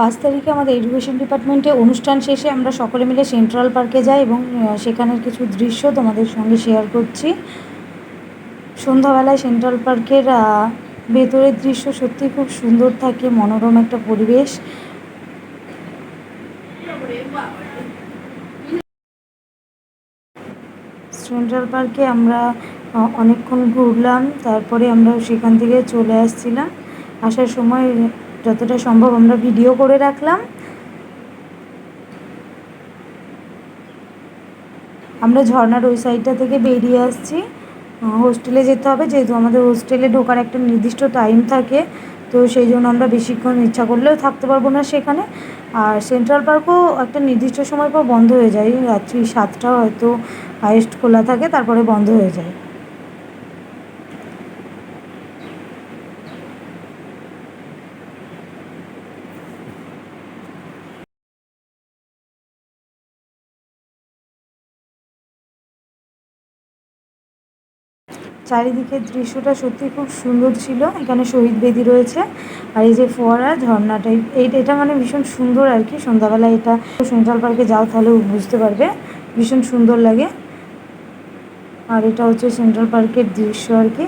পাঁচ তারিখে আমাদের এডুকেশন ডিপার্টমেন্টে অনুষ্ঠান শেষে আমরা সকলে মিলে সেন্ট্রাল পার্কে যাই এবং সেখানের কিছু দৃশ্য তোমাদের সঙ্গে শেয়ার করছি। সন্ধ্যাবেলায় সেন্ট্রাল পার্কের ভেতরের দৃশ্য সত্যি খুব সুন্দর থাকে, মনোরম একটা পরিবেশ। সেন্ট্রাল পার্কে আমরা অনেকক্ষণ ঘুরলাম, তারপরে আমরা সেখান থেকে চলে আসছিলাম। আসার সময় যতটা সম্ভব আমরা ভিডিও করে রাখলাম। আমরা ঝর্নার ওই সাইডটা থেকে বেরিয়ে আসছি। হোস্টেলে যেতে হবে, যেহেতু আমাদের হোস্টেলে ঢোকার একটা নির্দিষ্ট টাইম থাকে, তো সেই জন্য আমরা বেশিক্ষণ ইচ্ছা করলেও থাকতে পারব না সেখানে। আর সেন্ট্রাল পার্কও একটা নির্দিষ্ট সময় পর বন্ধ হয়ে যায়, রাত্রি সাতটা হয়তো হাইয়েস্ট খোলা থাকে, তারপরে বন্ধ হয়ে যায়। চারিদিকের দৃশ্যটা সত্যি খুব সুন্দর ছিল। এখানে শহীদ বেদি রয়েছে আর এই যে ফোয়ারা ঝর্ণা এই এটা মানে ভীষণ সুন্দর আর কি। সন্ধ্যাবেলায় এটা সেন্ট্রাল পার্কে যাও তাহলে বুঝতে পারবে। ভীষণ সুন্দর লাগে। আর এটা হচ্ছে সেন্ট্রাল পার্কের দৃশ্য আর কি।